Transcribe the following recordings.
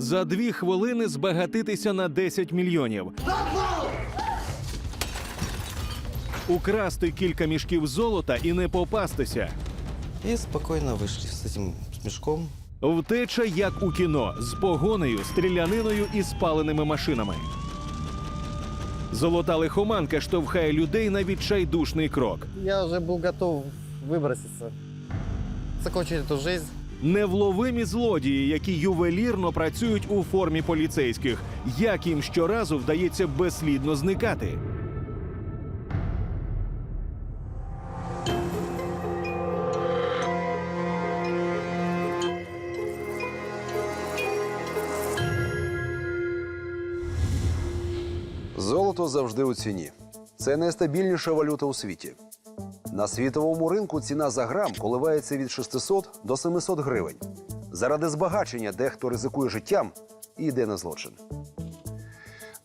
За дві хвилини збагатитися на 10 мільйонів. Украсти кілька мішків золота і не попастися. И спокойно вышли с этим мешком. Втеча як у кіно з погонею, стріляниною і спаленими машинами. Золота лихоманка штовхає людей на відчайдушний крок. Я уже был готов выброситься, закончить эту жизнь. Невловимі злодії, які ювелірно працюють у формі поліцейських. Як їм щоразу вдається безслідно зникати? Золото завжди у ціні. Це найстабільніша валюта у світі. На світовому ринку ціна за грам коливається від 600 до 700 гривень. Заради збагачення дехто ризикує життям і йде на злочин.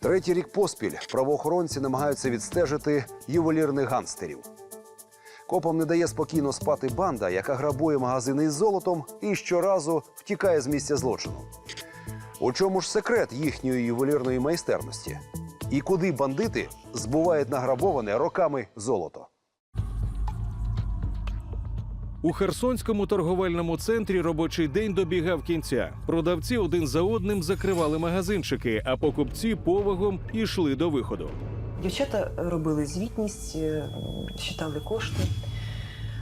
Третій рік поспіль правоохоронці намагаються відстежити ювелірних гангстерів. Копам не дає спокійно спати банда, яка грабує магазини із золотом і щоразу втікає з місця злочину. У чому ж секрет їхньої ювелірної майстерності? І куди бандити збувають награбоване роками золото? У Херсонському торговельному центрі робочий день добігав кінця. Продавці один за одним закривали магазинчики, а покупці повагом ішли до виходу. Дівчата робили звітність, е, считали кошти,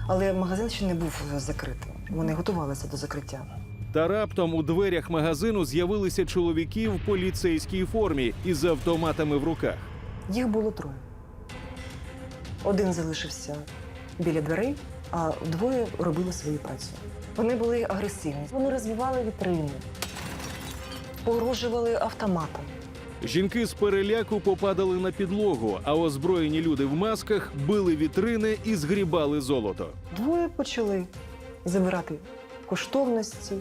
але магазин ще не був закритим. Вони готувалися до закриття. Та раптом у дверях магазину з'явилися чоловіки в поліцейській формі із автоматами в руках. Їх було троє. Один залишився біля дверей, а двоє робили свою працю. Вони були агресивні. Вони розбивали вітрини, погрожували автоматом. Жінки з переляку попадали на підлогу, а озброєні люди в масках били вітрини і згрібали золото. Двоє почали забирати коштовності.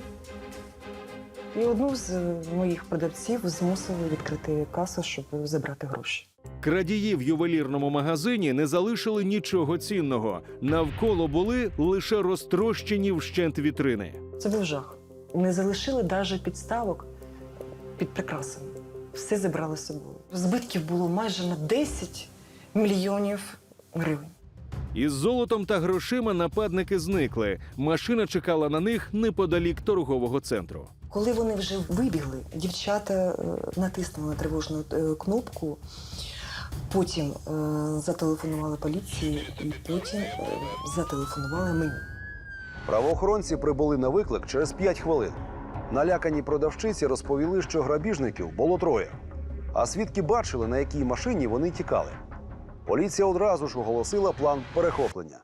І одну з моїх продавців змусили відкрити касу, щоб забрати гроші. Крадії в ювелірному магазині не залишили нічого цінного. Навколо були лише розтрощені вщент вітрини. Це був жах. Не залишили навіть підставок під прикрасами. Все забрали з собою. Збитків було майже на 10 мільйонів гривень. Із золотом та грошима нападники зникли. Машина чекала на них неподалік торгового центру. Коли вони вже вибігли, дівчата е, натиснули на тривожну е, кнопку, потім е, зателефонували поліції і потім е, зателефонували мені. Правоохоронці прибули на виклик через 5 хвилин. Налякані продавчиці розповіли, що грабіжників було троє. А свідки бачили, на якій машині вони тікали. Поліція одразу ж оголосила план перехоплення.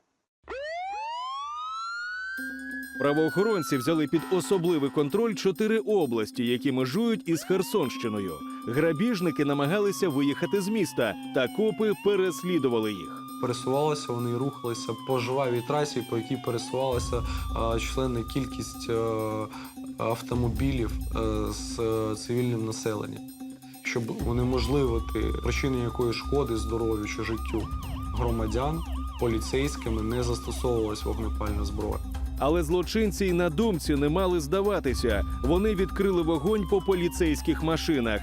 Правоохоронці взяли під особливий контроль чотири області, які межують із Херсонщиною. Грабіжники намагалися виїхати з міста, та копи переслідували їх. пересувалися, вони рухалися по жвавій трасі, по якій пересувалася е, численна кількість е, автомобілів е, з е, цивільним населенням, щоб унеможливити причинення якої шкоди здоров'ю чи життю громадян поліцейськими не застосовувалась вогнепальна зброя. Але злочинці й на думці не мали здаватися. Вони відкрили вогонь по поліцейських машинах.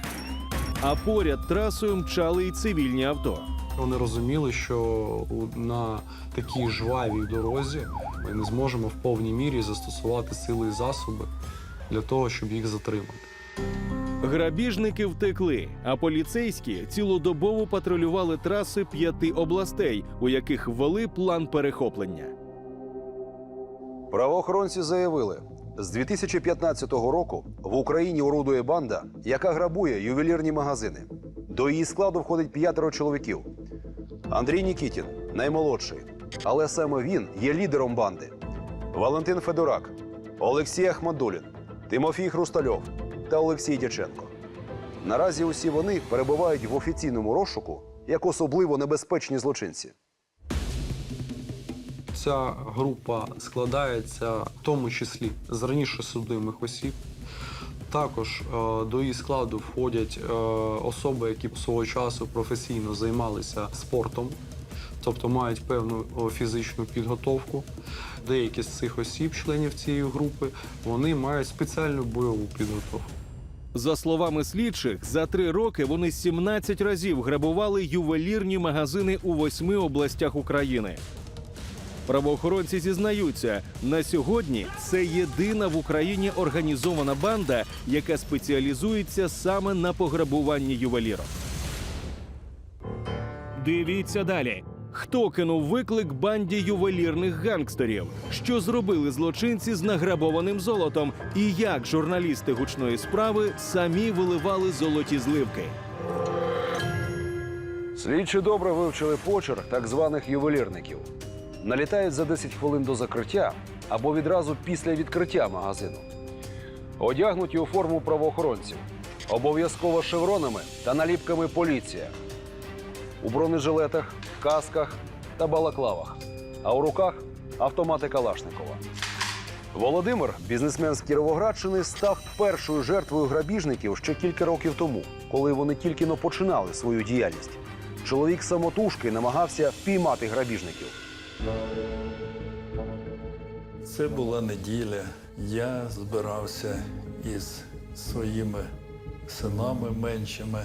А поряд трасою мчали й цивільні авто. Вони розуміли, що на такій жвавій дорозі ми не зможемо в повній мірі застосувати сили і засоби для того, щоб їх затримати. Грабіжники втекли, а поліцейські цілодобово патрулювали траси п'яти областей, у яких ввели план перехоплення. Правоохоронці заявили, з 2015 року в Україні орудує банда, яка грабує ювелірні магазини. До її складу входить п'ятеро чоловіків. Андрій Нікітін наймолодший, але саме він є лідером банди. Валентин Федорак, Олексій Ахмадулін, Тимофій Хрустальов та Олексій Дяченко. Наразі усі вони перебувають в офіційному розшуку як особливо небезпечні злочинці. Ця група складається в тому числі з раніше судимих осіб. Також е, до її складу входять е, особи, які свого часу професійно займалися спортом, тобто мають певну фізичну підготовку. Деякі з цих осіб, членів цієї групи, вони мають спеціальну бойову підготовку. За словами слідчих, за три роки вони 17 разів грабували ювелірні магазини у восьми областях України. Правоохоронці зізнаються, на сьогодні це єдина в Україні організована банда, яка спеціалізується саме на пограбуванні ювелірок. Дивіться далі. Хто кинув виклик банді ювелірних гангстерів? Що зробили злочинці з награбованим золотом? І як журналісти гучної справи самі виливали золоті зливки? Слідчі добре вивчили почерк так званих ювелірників. Налітають за 10 хвилин до закриття або відразу після відкриття магазину. Одягнуті у форму правоохоронців, обов'язково шевронами та наліпками поліція. У бронежилетах, касках та балаклавах. А у руках автомати Калашникова. Володимир, бізнесмен з Кіровоградщини, став першою жертвою грабіжників ще кілька років тому, коли вони тільки но починали свою діяльність. Чоловік самотужки намагався впіймати грабіжників. Це була неділя. Я збирався із своїми синами меншими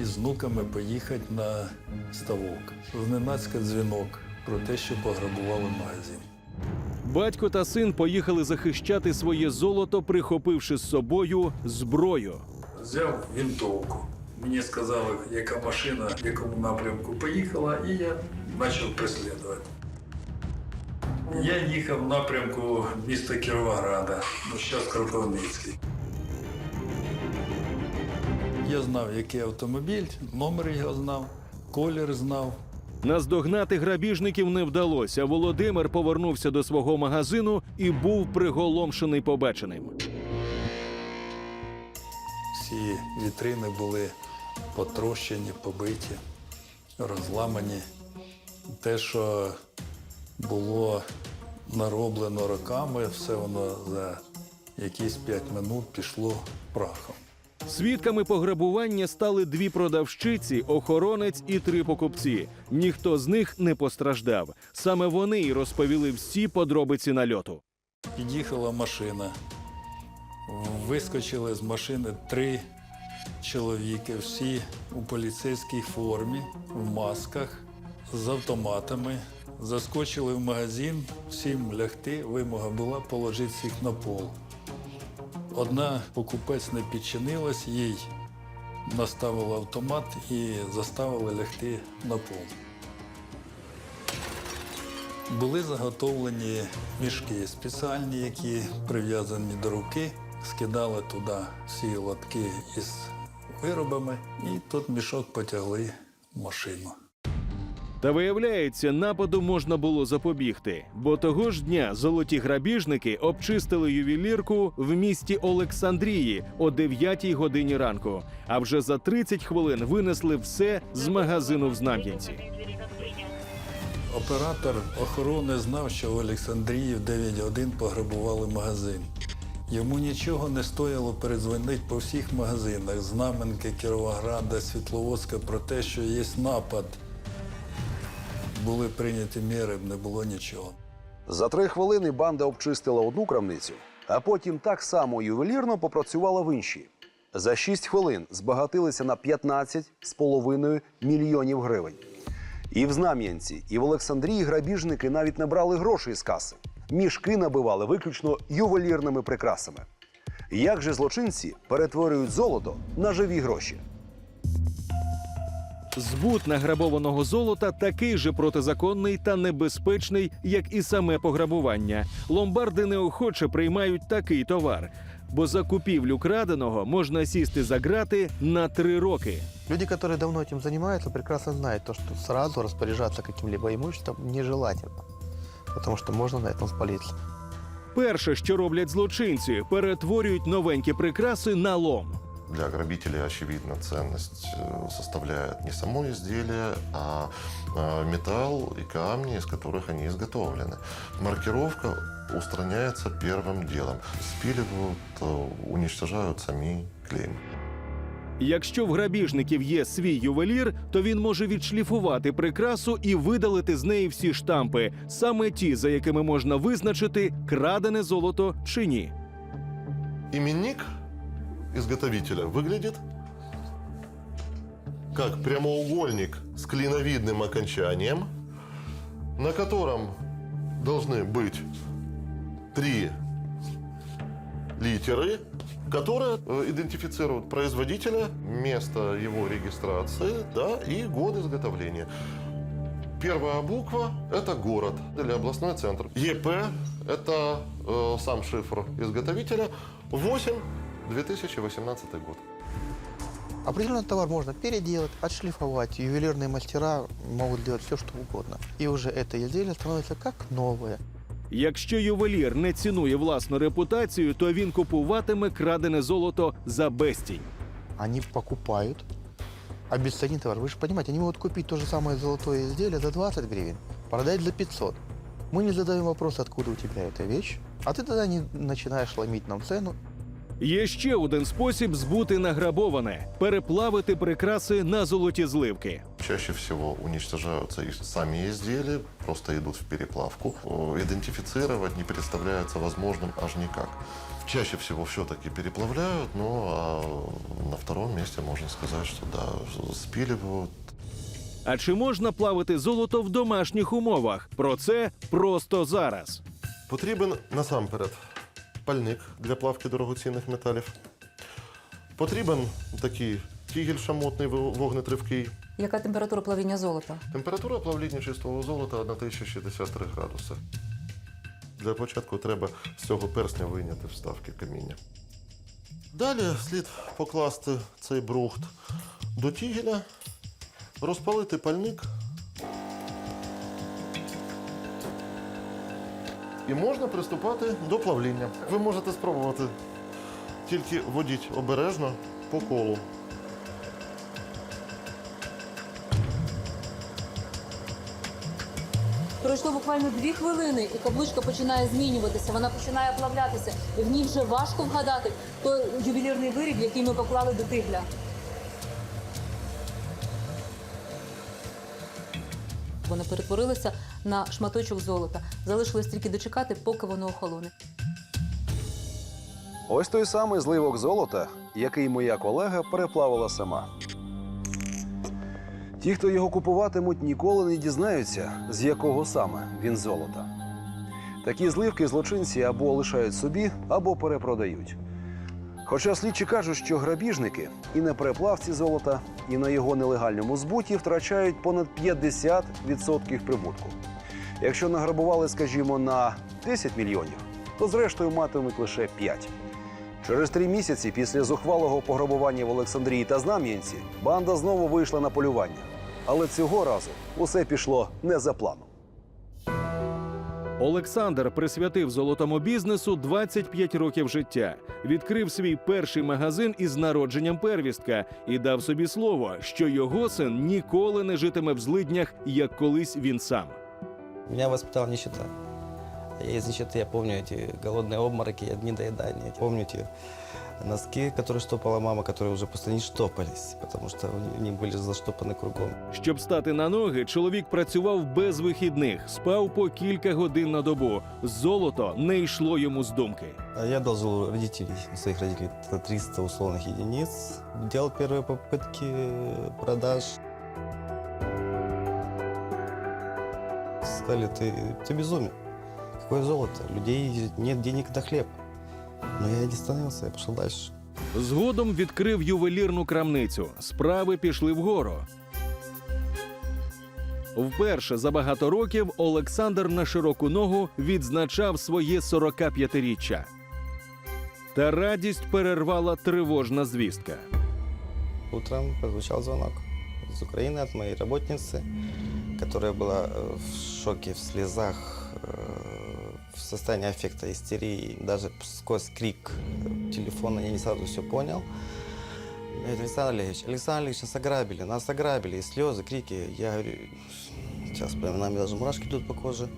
і з внуками поїхати на ставок. Зненацька дзвінок про те, що пограбували магазин. Батько та син поїхали захищати своє золото, прихопивши з собою зброю. Взяв винтовку. Мені сказали, яка машина в якому напрямку поїхала, і я почав преслідувати. Я їхав в напрямку міста Кіровограда, ну зараз Кропивницький. Я знав, який автомобіль, номер його знав, колір знав. Наздогнати грабіжників не вдалося. Володимир повернувся до свого магазину і був приголомшений побаченим. Всі вітрини були потрощені, побиті, розламані. Те, що було нароблено роками, все воно за якісь п'ять минут пішло прахом. Свідками пограбування стали дві продавщиці, охоронець і три покупці. Ніхто з них не постраждав. Саме вони й розповіли всі подробиці нальоту. Під'їхала машина. Вискочили з машини три чоловіки, всі у поліцейській формі, в масках, з автоматами. Заскочили в магазин, всім лягти. Вимога була положити всіх на пол. Одна покупець не підчинилась, їй наставили автомат і заставили лягти на пол. Були заготовлені мішки спеціальні, які прив'язані до руки, скидали туди всі лотки із виробами, і тут мішок потягли в машину. Та виявляється, нападу можна було запобігти, бо того ж дня золоті грабіжники обчистили ювелірку в місті Олександрії о 9 годині ранку. А вже за 30 хвилин винесли все з магазину в Знам'янці. Оператор охорони знав, що в Олександрії в 9 годин пограбували магазин. Йому нічого не стояло передзвонити по всіх магазинах Знаменки, Кіровограда, Світловодська про те, що є напад. Були прийняті міри, не було нічого. За три хвилини банда обчистила одну крамницю, а потім так само ювелірно попрацювала в іншій. За шість хвилин збагатилися на 15 з половиною мільйонів гривень. І в Знам'янці, і в Олександрії грабіжники навіть не брали грошей з каси. Мішки набивали виключно ювелірними прикрасами. Як же злочинці перетворюють золото на живі гроші? Збут награбованого золота такий же протизаконний та небезпечний, як і саме пограбування. Ломбарди неохоче приймають такий товар, бо за купівлю краденого можна сісти за грати на три роки. Люди, которые давно этим занимаются, прекрасно знают то, что сразу распоряжаться каким-либо имуществом нежелательно. Потому что можно на этом спалиться. Перше, що роблять злочинці, перетворюють новенькі прикраси на лом. Для грабителей, очевидно, ценность э, составляет не само изделие, а э, металл и камни, из которых они изготовлены. Маркировка устраняется первым делом. Спиливают, э, уничтожают сами клеймы. Якщо в грабіжників є свій ювелір, то він може відшліфувати прикрасу і видалити з неї всі штампи, саме ті, за якими можна визначити, крадене золото чи ні. Именник изготовителя выглядит как прямоугольник с клиновидным окончанием, на котором должны быть три литеры, которые э, идентифицируют производителя, место его регистрации да, и год изготовления. Первая буква – это город или областной центр. ЕП – это э, сам шифр изготовителя. 8 2018 год. Определенный товар можно переделать, отшлифовать. Ювелирные мастера могут делать все, что угодно. И уже это изделие становится как новое. Якщо ювелір не цінує власну репутацію, то він купуватиме крадене золото за безцінь. Они покупают обесценить товар. Вы же понимаете, они могут купить то же самое золотое изделие за 20 гривен, продать за 500. Мы не задаем вопрос, откуда у тебя эта вещь, а ты тогда не начинаешь ломить нам цену. Є ще один спосіб збути награбоване переплавити прикраси на золоті зливки. Чаще всего уничтожаются и сами изделия, просто идут в переплавку. Э, Идентифицировать не представляется возможным аж никак. Чаще всего все-таки переплавляют, но а на втором месте можно сказать, что да, спиливают, А чи можна плавити золото в домашніх умовах? Про це просто зараз. Потрібен насамперед пальник для плавки дорогоцінних металів. Потрібен такий тігель шамотний вогнетривкий. Яка температура плавіння золота? Температура плавління чистого золота 1063 градуси. Для початку треба з цього персня вийняти вставки каміння. Далі слід покласти цей брухт до тігеля, розпалити пальник. І можна приступати до плавління. Ви можете спробувати тільки водіть обережно по колу. Пройшло буквально дві хвилини, і каблучка починає змінюватися, вона починає плавлятися. І в ній вже важко вгадати той ювелірний виріб, який ми поклали до тигля. Вона перетворилася на шматочок золота. Залишилось тільки дочекати, поки воно охолоне. Ось той самий зливок золота, який моя колега переплавила сама. Ті, хто його купуватимуть, ніколи не дізнаються, з якого саме він золота. Такі зливки злочинці або лишають собі, або перепродають. Хоча слідчі кажуть, що грабіжники і на переплавці золота, і на його нелегальному збуті втрачають понад 50% прибутку. Якщо награбували, скажімо, на 10 мільйонів, то зрештою матимуть лише 5. Через три місяці після зухвалого пограбування в Олександрії та Знам'янці банда знову вийшла на полювання. Але цього разу усе пішло не за планом. Олександр присвятив золотому бізнесу 25 років життя, відкрив свій перший магазин із народженням первістка і дав собі слово, що його син ніколи не житиме в злиднях, як колись він сам. Меня воспитала нищета. Я из нищеты, я помню эти голодные обмороки, недоедания. Помню эти носки, которые штопала мама, которые уже просто не штопались, потому что они были заштопаны кругом. Щоб стати на ноги, чоловік працював без вихідних, спав по кілька годин на добу. Золото не йшло йому з думки. А Я одолжил у родителей, у своих родителей, это 300 условных единиц. Делал первые попытки продаж. Сказали, ты, ты безумен. Какое золото? Людей нет денег на хлеб. Но я не остановился, я пошел дальше. Згодом відкрив ювелірну крамницю. Справи пішли вгору. Вперше за багато років Олександр на широку ногу відзначав своє 45-річчя. Та радість перервала тривожна звістка. Утром прозвучал звонок из Украины от моей работницы, которая была э, в шоке, в слезах, э, в состоянии аффекта, истерии. Даже сквозь крик телефона я не сразу все понял. Говорит, Александр Олегович, Александр Олегович, нас ограбили, нас ограбили. И слезы, крики. Я говорю, сейчас прямо нами даже мурашки идут по коже.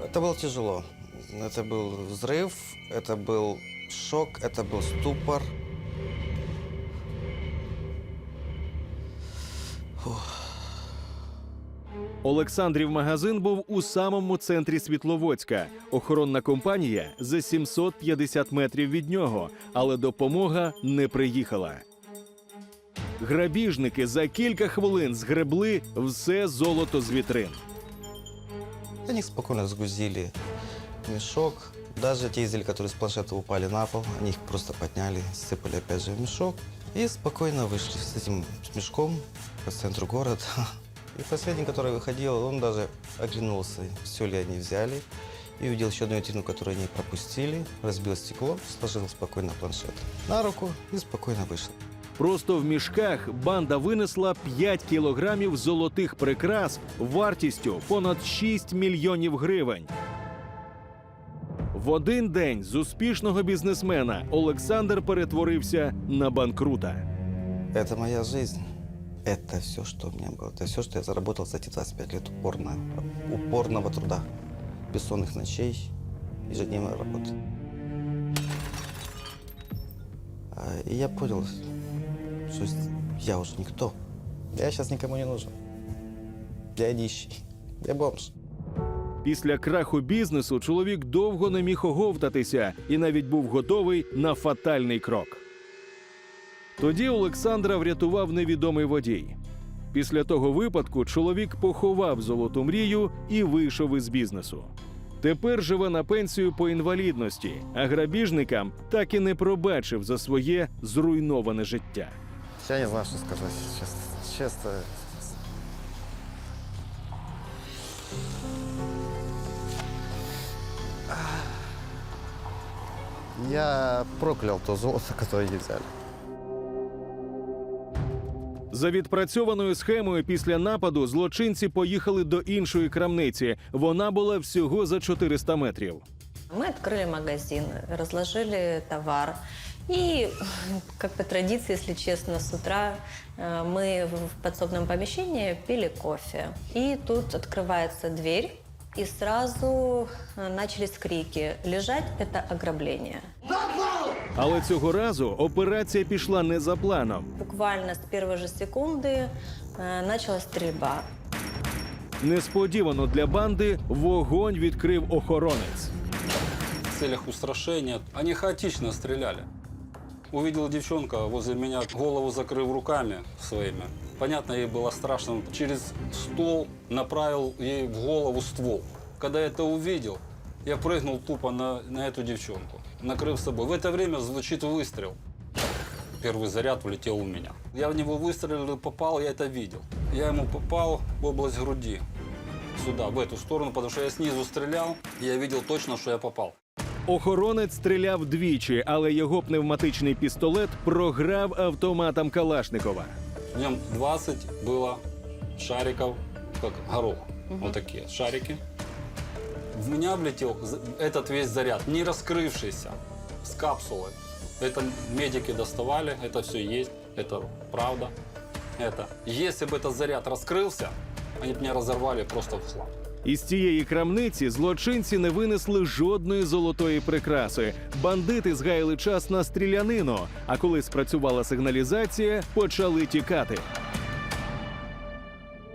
Это было тяжело. Это был взрыв, это был шок, это был ступор. Олександрів магазин був у самому центрі Світловодська. Охоронна компанія за 750 метрів від нього, але допомога не приїхала. Грабіжники за кілька хвилин згребли все золото з вітрин. Они спокойно сгрузили мешок. Даже те изделия, которые с планшета упали на пол, они их просто подняли, сыпали опять же в мешок. И спокойно вышли с этим с мешком по центру города. И последний, который выходил, он даже оглянулся, все ли они взяли. И увидел еще одну витрину, которую они пропустили. Разбил стекло, сложил спокойно планшет на руку и спокойно вышел. Просто в мішках банда винесла 5 кілограмів золотих прикрас вартістю понад 6 мільйонів гривень. В один день з успішного бізнесмена Олександр перетворився на банкрута. Это моя жизнь. Это все, что у меня было. Это все, что я заработал за эти 25 лет упорно, упорного труда, бессонных ночей, ежедневной работы. А, И я понял, что с- я уже никто. Я сейчас никому не нужен. Я нищий. Я бомж. Після краху бізнесу чоловік довго не міг оговтатися і навіть був готовий на фатальний крок. Тоді Олександра врятував невідомий водій. Після того випадку чоловік поховав золоту мрію і вийшов із бізнесу. Тепер живе на пенсію по інвалідності, а грабіжникам так і не пробачив за своє зруйноване життя. Я не знаю, что сказать. Честно. Честно. Я проклял то золото, они взяли. За відпрацьованою схемою після нападу злочинці поїхали до іншої крамниці. Вона була всього за 400 метрів. Мы открыли магазин, разложили товар. И, как по традиции, если честно, с утра э, мы в подсобном помещении пили кофе. И тут открывается дверь, и сразу э, начались крики «Лежать – это ограбление». Але цього разу операція пішла не за планом. Буквально с первой же секунды э, началась стрельба. Несподівано для банди вогонь відкрив охоронець. в целях устрашения. Они хаотично стреляли. Увидела девчонка возле меня, голову закрыв руками своими. Понятно, ей было страшно. Через стол направил ей в голову ствол. Когда я это увидел, я прыгнул тупо на, на эту девчонку, накрыв собой. В это время звучит выстрел. Первый заряд влетел у меня. Я в него выстрелил и попал, я это видел. Я ему попал в область груди. Сюда, в эту сторону, потому что я снизу стрелял, и я видел точно, что я попал. Охоронець стріляв двічі, але його пневматичний пістолет програв автоматом Калашникова. В нем 20 было шариков, как горох. Вот такие шарики. В меня влетел з- этот весь заряд, не раскрывшийся, с капсулой. Это медики доставали, это все есть, это правда. Это. Если бы этот заряд раскрылся, они бы меня разорвали просто в хлам. Із цієї крамниці злочинці не винесли жодної золотої прикраси. Бандити згаяли час на стрілянину. А коли спрацювала сигналізація, почали тікати.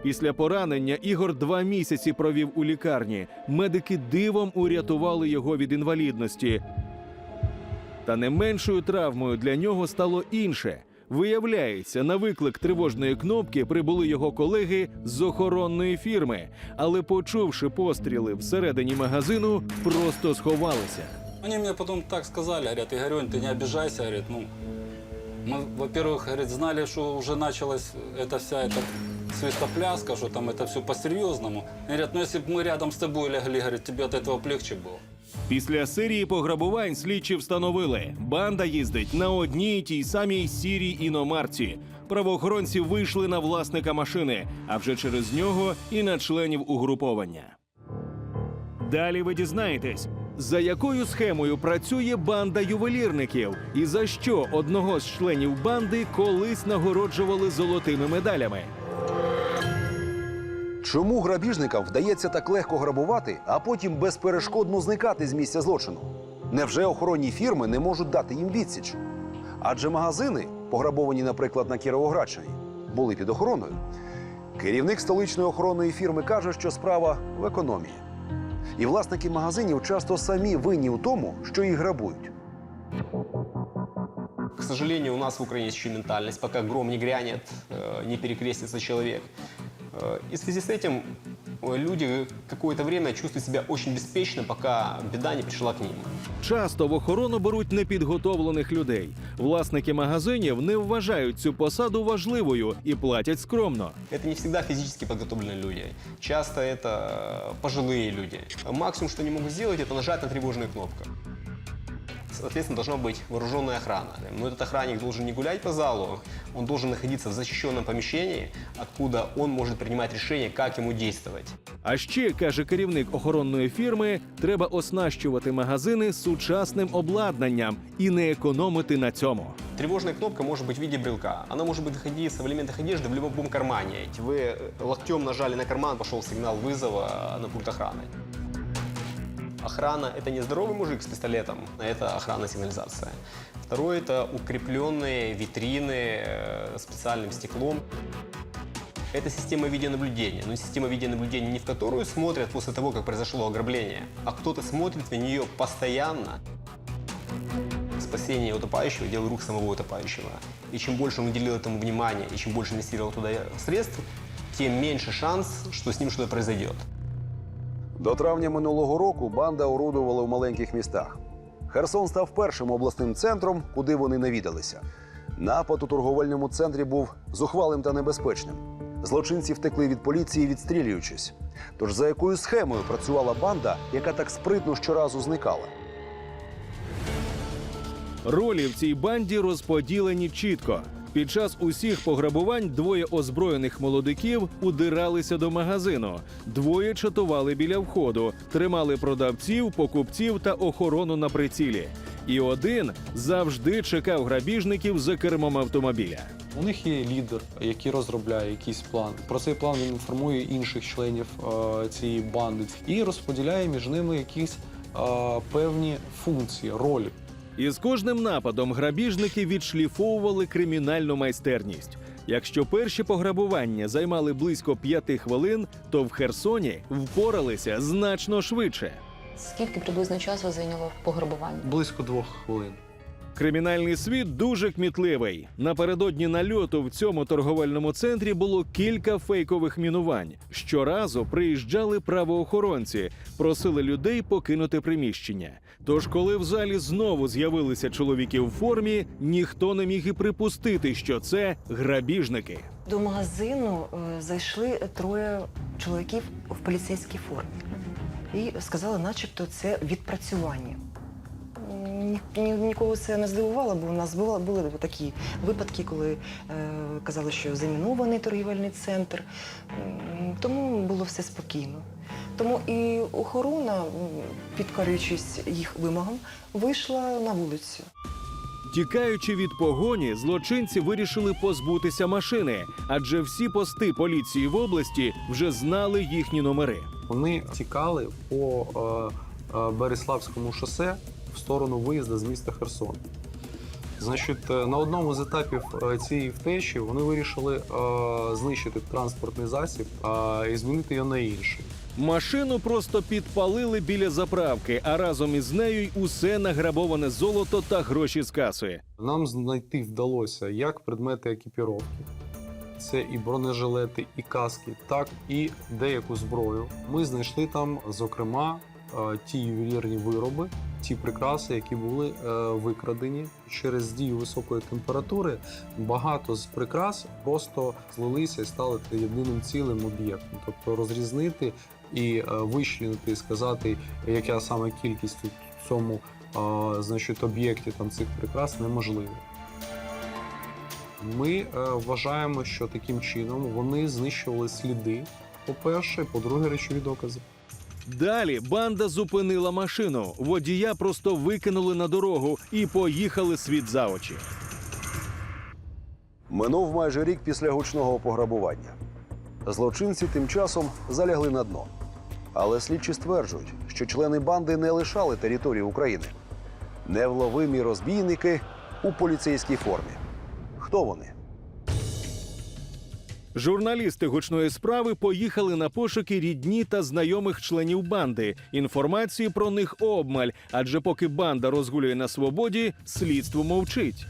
Після поранення Ігор два місяці провів у лікарні. Медики дивом урятували його від інвалідності. Та не меншою травмою для нього стало інше. Виявляється, на виклик тривожної кнопки прибули його колеги з охоронної фірми, але, почувши постріли всередині магазину, просто сховалися. Они мне потом так сказали, говорят, Игорень, ты не обижайся, говорит, ну, мы, во-первых, говорит, знали, что уже началась эта вся эта свистопляска, что там это все по-серьезному. Говорят, ну если бы мы рядом с тобой легли, говорит, тебе от этого легче было. Після серії пограбувань слідчі встановили, банда їздить на одній й тій самій сірій іномарці. Правоохоронці вийшли на власника машини, а вже через нього і на членів угруповання. Далі ви дізнаєтесь, за якою схемою працює банда ювелірників, і за що одного з членів банди колись нагороджували золотими медалями. Чому грабіжникам вдається так легко грабувати, а потім безперешкодно зникати з місця злочину? Невже охоронні фірми не можуть дати їм відсіч? Адже магазини, пограбовані, наприклад, на Кіровоградщині, були під охороною. Керівник столичної охоронної фірми каже, що справа в економії. І власники магазинів часто самі винні у тому, що їх грабують. К сожалению, у нас в Украине есть еще ментальность. Пока гром не грянет, э, не перекрестится человек. Э, И в связи с этим э, люди какое-то время чувствуют себя очень беспечно, пока беда не пришла к ним. Часто в охорону беруть непідготовлених людей. Власники магазинів не вважають цю посаду важливою і платять скромно. Это не всегда физически подготовленные люди. Часто это пожилые люди. Максимум, что они могут сделать, это нажать на тревожную кнопку. Соответственно, должна быть вооруженная охрана. Но этот охранник должен не гулять по залу, он должен находиться в защищенном помещении, откуда он может принимать решение, как ему действовать. А ще каже керівник охоронної фірми: треба оснащувати магазини сучасним обладнанням і не економити на цьому. Тревожная кнопка может быть в виде брелка. Она может быть находиться в элементах одежды в любом кармане. Вы э, локтем нажали на карман, пошел сигнал вызова на пульт охраны. Охрана – это не здоровый мужик с пистолетом, а это охрана сигнализация. Второе – это укрепленные витрины э, специальным стеклом. Это система видеонаблюдения. Но система видеонаблюдения не в которую смотрят после того, как произошло ограбление, а кто-то смотрит в нее постоянно. Спасение утопающего – дело рук самого утопающего. И чем больше он уделил этому внимания, и чем больше инвестировал туда средств, тем меньше шанс, что с ним что-то произойдет. До травня минулого року банда орудувала в маленьких містах. Херсон став першим обласним центром, куди вони навідалися. Напад у торговельному центрі був зухвалим та небезпечним. Злочинці втекли від поліції, відстрілюючись. Тож за якою схемою працювала банда, яка так спритно щоразу зникала? Ролі в цій банді розподілені чітко. Під час усіх пограбувань двоє озброєних молодиків удиралися до магазину, двоє чатували біля входу, тримали продавців, покупців та охорону на прицілі. І один завжди чекав грабіжників за кермом автомобіля. У них є лідер, який розробляє якийсь план. Про цей план він інформує інших членів е, цієї банди і розподіляє між ними якісь е, певні функції, ролі. І з кожним нападом грабіжники відшліфовували кримінальну майстерність. Якщо перші пограбування займали близько п'яти хвилин, то в Херсоні впоралися значно швидше. Скільки приблизно часу зайняло пограбування? Близько двох хвилин. Кримінальний світ дуже кмітливий. Напередодні нальоту в цьому торговельному центрі було кілька фейкових мінувань. Щоразу приїжджали правоохоронці, просили людей покинути приміщення. Тож, коли в залі знову з'явилися чоловіки в формі, ніхто не міг і припустити, що це грабіжники. До магазину е, зайшли троє чоловіків в поліцейській формі і сказали, начебто, це відпрацювання. Ні, ні- нікого це не здивувало, бо у нас були, були такі випадки, коли е, казали, що замінований торгівельний центр. Тому було все спокійно. Тому і охорона, м, підкорюючись їх вимогам, вийшла на вулицю. Тікаючи від погоні, злочинці вирішили позбутися машини, адже всі пости поліції в області вже знали їхні номери. Вони тікали по е, е, Береславському шосе в сторону виїзду з міста Херсон. Значить, е, на одному з етапів е, цієї втечі вони вирішили е, знищити транспортний засіб е, і змінити його на інший. Машину просто підпалили біля заправки, а разом із нею й усе награбоване золото та гроші з каси. Нам знайти вдалося як предмети екіпіровки. Це і бронежилети, і каски, так і деяку зброю. Ми знайшли там, зокрема, е, ті ювелірні вироби, ті прикраси, які були е, викрадені через дію високої температури. Багато з прикрас просто злилися і стали єдиним цілим об'єктом. Тобто розрізнити і е, вичленити, і сказати, яка саме кількість у цьому значить, об'єкті там цих прикрас неможливо. Ми е, вважаємо, що таким чином вони знищували сліди, по-перше, по-друге, речові докази. Далі банда зупинила машину. Водія просто викинули на дорогу і поїхали світ за очі. Минув майже рік після гучного пограбування. Злочинці тим часом залягли на дно. Але слідчі стверджують, що члени банди не лишали територію України. Невловимі розбійники у поліцейській формі. Хто вони? Журналісти гучної справи поїхали на пошуки рідні та знайомих членів банди. Інформації про них обмаль, адже поки банда розгулює на свободі, слідство мовчить.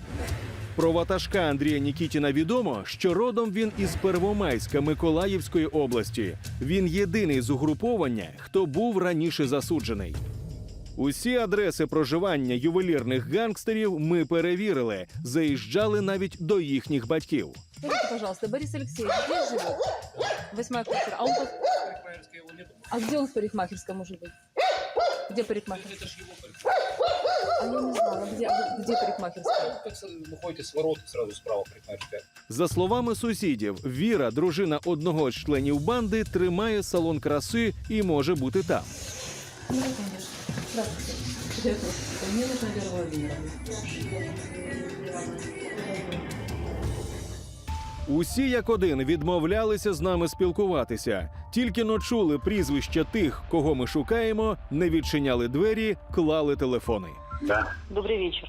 Про ватажка Андрія Нікітіна відомо, що родом він із Первомайська Миколаївської області. Він єдиний з угруповання, хто був раніше засуджений. Усі адреси проживання ювелірних гангстерів ми перевірили, заїжджали навіть до їхніх батьків. Скажите, пожалуйста, Борис Алексеевич где живет? Восьмая квартира. А он. А где он в парикмахерской может быть? Где парикмахерская? А я не знаю, где, где парикмахерская? Выходите с ворот, сразу справа парикмахерская. За словами сусідів, Віра, дружина одного з членів банди, тримає салон краси і може бути там. Ну, конечно. Здравствуйте. Мне нужна Вера Владимировна. Усі як один відмовлялися з нами спілкуватися. Тільки но чули прізвища тих, кого ми шукаємо, не відчиняли двері, клали телефони. Добрый вечер.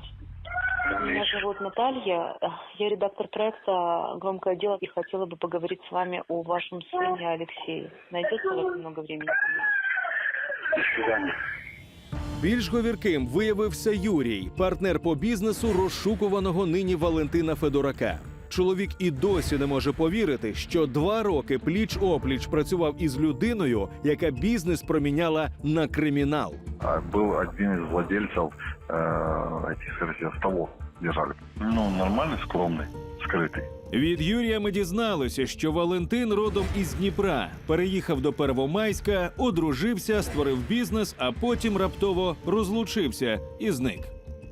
Меня зовут Наталья. Я редактор проекта «Громкое дело» и хотела бы поговорить с вами о вашем сыне Алексее. Найдется у вас немного времени? Більш говірким виявився Юрій, партнер по бізнесу розшукуваного нині Валентина Федорака. Чоловік і досі не може повірити, що два роки пліч опліч працював із людиною, яка бізнес проміняла на кримінал. Был один из владельцев э, этих, скажите, столов держали. Ну, нормальный, скромный, скрытый. Від Юрія ми дізналися, що Валентин родом із Дніпра, переїхав до Первомайська, одружився, створив бізнес, а потім раптово розлучився і зник.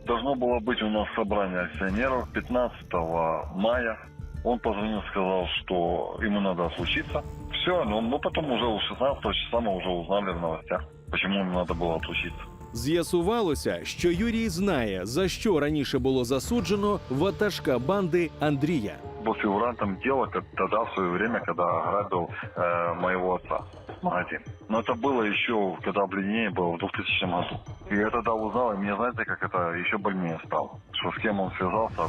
Должно было быть у нас собрание акционеров 15 мая. Он позвонил, сказал, что ему надо отлучиться. Все, ну мы потом уже у 16 числа мы уже узнали в новостях, почему ему надо было отлучиться. З'ясувалося, що Юрій знає, за що раніше було засуджено ватажка банди Андрія. Был фигурантом дела как тогда, в свое время, когда ограбил э, моего отца магазин. Но это было еще, когда обледенение было в 2000 году. И я тогда узнал, и мне, знаете, как это еще больнее стало. Что с кем он связался,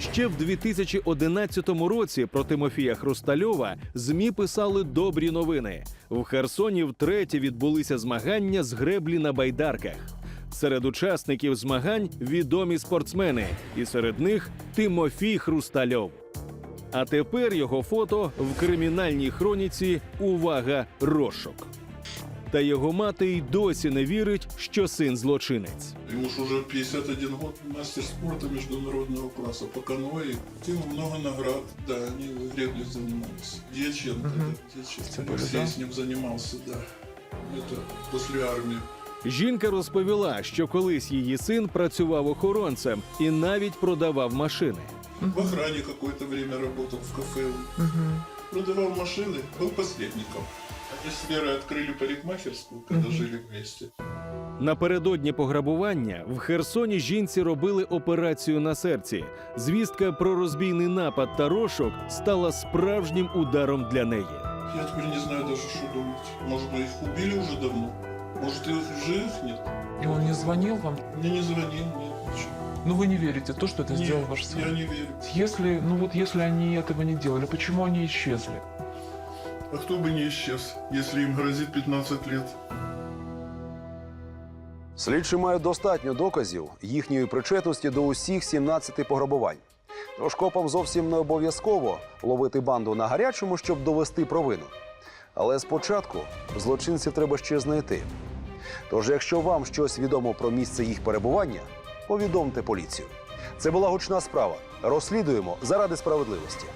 Ще в 2011 році про Тимофія Хрустальова змі писали добрі новини. В Херсоні втретє відбулися змагання з греблі на байдарках. Серед учасників змагань відомі спортсмени, і серед них Тимофій Хрустальов. А тепер його фото в кримінальній хроніці Увага! Розшук. Та його мати й досі не вірить, що син злочинець. Ему ж уже 51 год, мастер спорта международного класса по каноэ. Ему много наград, да, они греблей занимались. Дьяченко, да, Дьяченко. Алексей с ним занимался, да. Это после армии. Жінка розповіла, що колись її син працював охоронцем і навіть продавав машини. В охране какое-то время работал в кафе. Продавал машины, был посредником. Они с Верой открыли парикмахерскую, когда жили вместе. Напередодні пограбування в Херсоні жінці робили операцію на серці. Звістка про розбійний напад та розшук стала справжнім ударом для неї. Я теперь не знаю даже, что думать. Может, мы их убили уже давно? Может, их живых нет? И он не звонил вам? Мне не звонил, нет, ничего. Ну вы не верите в то, что это Нет, сделал ваш сын? я не верю. Если, ну вот если они этого не делали, почему они исчезли? А кто бы не исчез, если им грозит 15 лет? Слідчі мають достатньо доказів їхньої причетності до усіх 17 пограбувань. Тож копам зовсім не обов'язково ловити банду на гарячому, щоб довести провину. Але спочатку злочинців треба ще знайти. Тож, якщо вам щось відомо про місце їх перебування, повідомте поліцію. Це була гучна справа. Розслідуємо заради справедливості.